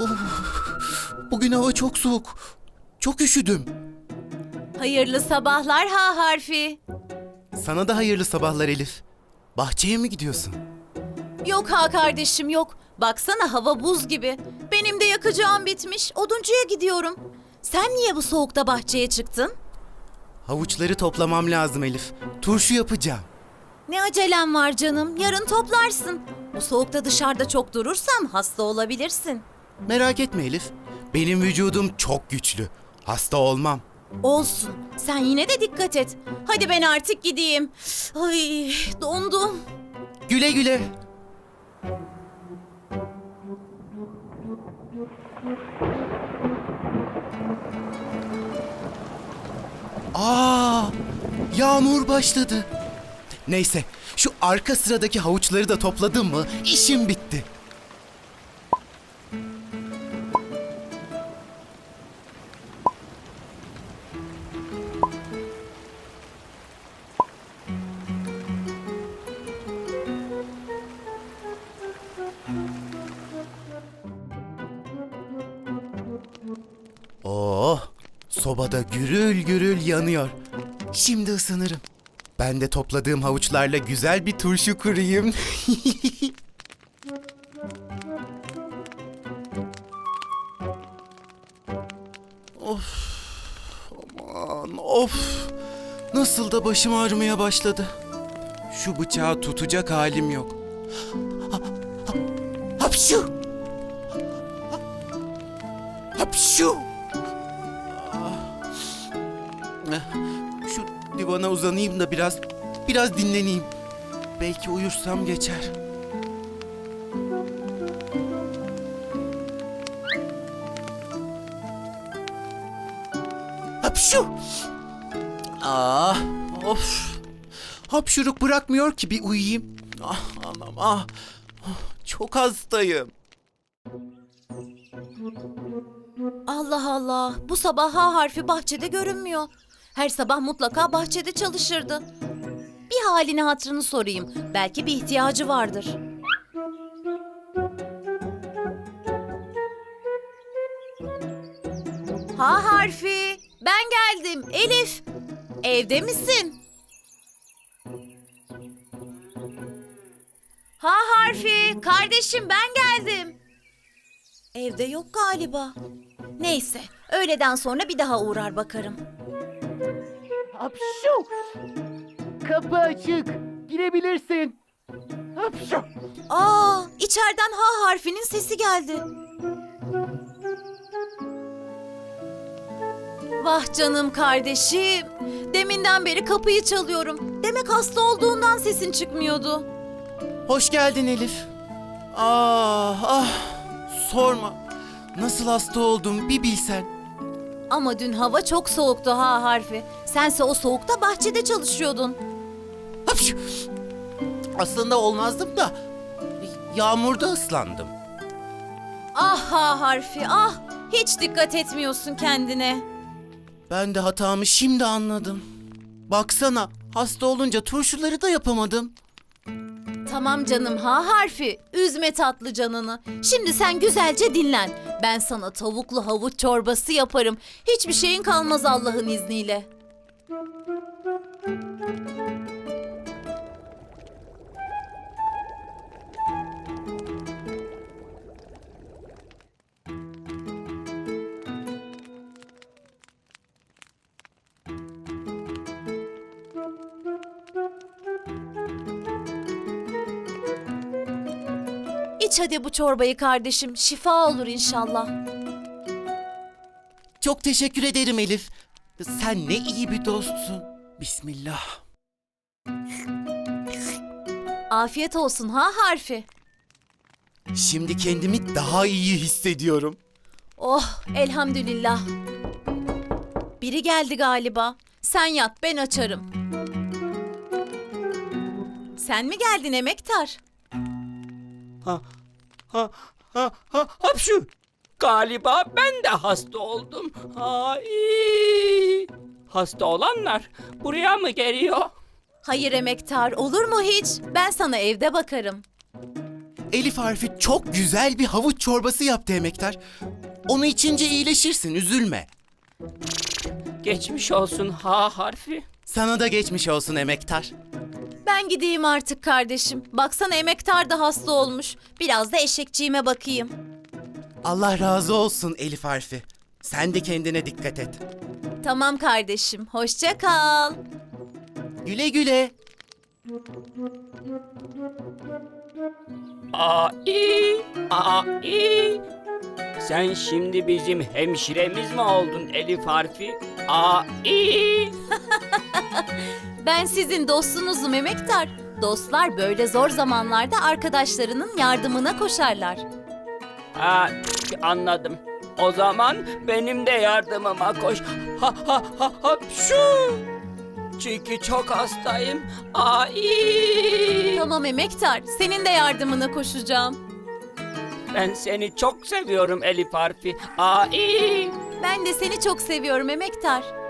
Of, Bugün hava çok soğuk. Çok üşüdüm. Hayırlı sabahlar ha harfi. Sana da hayırlı sabahlar Elif. Bahçeye mi gidiyorsun? Yok ha kardeşim yok. Baksana hava buz gibi. Benim de yakacağım bitmiş. Oduncuya gidiyorum. Sen niye bu soğukta bahçeye çıktın? Havuçları toplamam lazım Elif. Turşu yapacağım. Ne acelem var canım. Yarın toplarsın. Bu soğukta dışarıda çok durursan hasta olabilirsin. Merak etme Elif. Benim vücudum çok güçlü. Hasta olmam. Olsun. Sen yine de dikkat et. Hadi ben artık gideyim. Ay dondum. Güle güle. Yağmur başladı. Neyse, şu arka sıradaki havuçları da topladım mı işim bitti. Oh, sobada gürül gürül yanıyor. Şimdi ısınırım. Ben de topladığım havuçlarla güzel bir turşu kurayım. of, aman of. Nasıl da başım ağrımaya başladı. Şu bıçağı tutacak halim yok. Ha- ha- Hapşu! Hapşu! Divana uzanayım da biraz biraz dinleneyim. Belki uyursam geçer. Hapşu! Ah, of. Hapşuruk bırakmıyor ki bir uyuyayım. Ah anam ah. Çok hastayım. Allah Allah. Bu sabah ha harfi bahçede görünmüyor. Her sabah mutlaka bahçede çalışırdı. Bir halini hatırını sorayım. Belki bir ihtiyacı vardır. Ha harfi. Ben geldim. Elif. Evde misin? Ha harfi. Kardeşim ben geldim. Evde yok galiba. Neyse, öğleden sonra bir daha uğrar bakarım. Hapşu! Kapı açık. Girebilirsin. Hapşu! Aa, içeriden ha harfinin sesi geldi. Vah canım kardeşim. Deminden beri kapıyı çalıyorum. Demek hasta olduğundan sesin çıkmıyordu. Hoş geldin Elif. Ah ah sorma. Nasıl hasta oldum bir bilsen. Ama dün hava çok soğuktu ha harfi. Sense o soğukta bahçede çalışıyordun. Hapşu. Aslında olmazdım da yağmurda ıslandım. Ah ha harfi ah. Hiç dikkat etmiyorsun kendine. Ben de hatamı şimdi anladım. Baksana hasta olunca turşuları da yapamadım. Tamam canım ha harfi. Üzme tatlı canını. Şimdi sen güzelce dinlen. Ben sana tavuklu havuç çorbası yaparım. Hiçbir şeyin kalmaz Allah'ın izniyle. İç hadi bu çorbayı kardeşim. Şifa olur inşallah. Çok teşekkür ederim Elif. Sen ne iyi bir dostsun. Bismillah. Afiyet olsun ha harfi. Şimdi kendimi daha iyi hissediyorum. Oh elhamdülillah. Biri geldi galiba. Sen yat ben açarım. Sen mi geldin emektar? Ha, ha, ha, ha, hapşu. Galiba ben de hasta oldum. Ay. Hasta olanlar buraya mı geliyor? Hayır emektar olur mu hiç? Ben sana evde bakarım. Elif harfi çok güzel bir havuç çorbası yaptı emektar. Onu içince iyileşirsin, üzülme. Geçmiş olsun ha harfi. Sana da geçmiş olsun emektar. Ben gideyim artık kardeşim. Baksana emektar da hasta olmuş. Biraz da eşekçiğime bakayım. Allah razı olsun Elif harfi. Sen de kendine dikkat et. Tamam kardeşim. Hoşça kal. Güle güle. Ay. Ay. Sen şimdi bizim hemşiremiz mi oldun Elif harfi? Ay. Ben sizin dostunuzum emektar. Dostlar böyle zor zamanlarda arkadaşlarının yardımına koşarlar. Ha, anladım. O zaman benim de yardımıma koş. Ha ha ha ha şu. Çünkü çok hastayım. Ay. Tamam emektar. Senin de yardımına koşacağım. Ben seni çok seviyorum Elif harfi. Ay. Ben de seni çok seviyorum emektar.